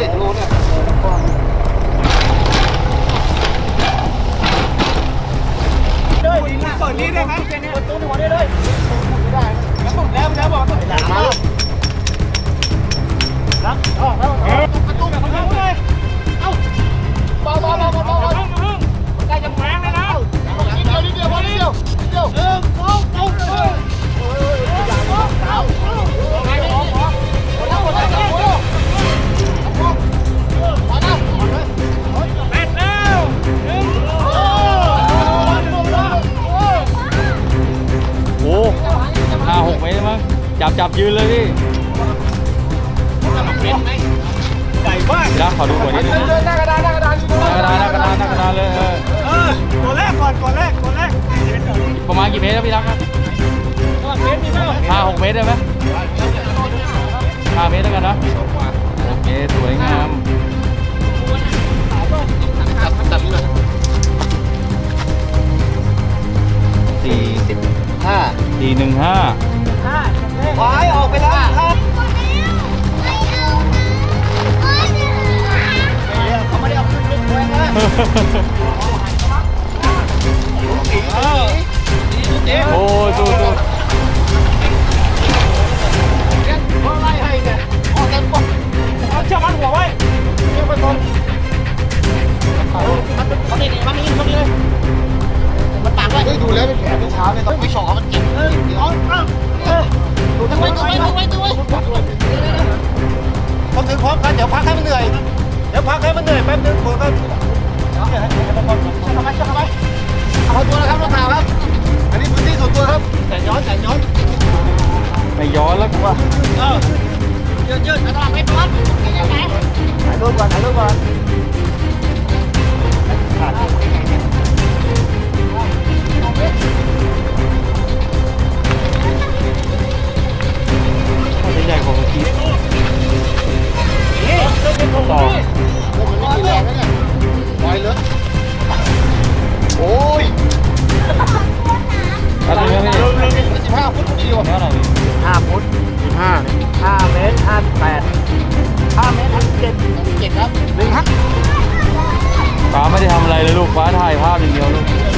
เด็ดรู้เนี่ยเปิดนี้ได้ไหมเปิดตู้หัวได้เลยไมได้แล้วผมแล้วแล้วบอกว่าหลังมารับออกแล้วประตูแบบนี้เลย จับยืนเลยพี่ใหญ่มากพี่รักขอดูหัวนิดนึงเดินหน้ากระดานหน้ากระดานหน้ากระดานหน้ากระดานหน้ากระดานเลยเออเออตัวแรกก่อนตัวแรกตัวแรกประมาณกี่เมตรครับพี่รักครับเมตรนี่เปล่าห้าหกเมตรได้ไหมห้าเมตรแล้วกันนะโอเคสวยงามสี่สิบห้าสี่หนึ่งห้า วายออกไปแล้วครับเขาไม่ได้เอาขึ้นลึกเลยนะเออเจ๊โอ้ยสู้สู้เขาไล่ให้เนี่ยออกกันปุ๊บเอาเชือกมัดหัวไว้เชือกไปตรงเขาเด็กมันนี่มันเลยมันปากไว้ดูแล้วเป็นแผลเป็นเช้าเลยต้องไปฉอมันกินเออ ดูทั้งไว้ดูไว้ดูไว้ดูไว้ผมถึงพร้อมกันเดี๋ยวพักให้มันเหนื่อย เดี๋ยวพักให้มันเหนื่อยแป๊บนึงผมก็เดี๋ยวให้ให้มันพอเชือกเข้าไปเชือกเข้าไปเอาตัวแล้วครับรองเท้าครับ อันนี้พื้นที่ส่วนตัวครับแต่ย้อนแต่ย้อนไม่ย้อนแล้วกูว่าเออยืดยืดกระดองไปก่อนถ่ายรูปก่อนถ่ายรูปก่อน ท่าไหร่ห้าฟุตห้าห้าเมตรห้าแปดห้าเมตรห้าเจ็ดห้าเจ็ดครับหนึ่งฮะป้าไม่ได้ทำอะไรเลยลูกป้าถ่ายภาพอย่างเดียวลูก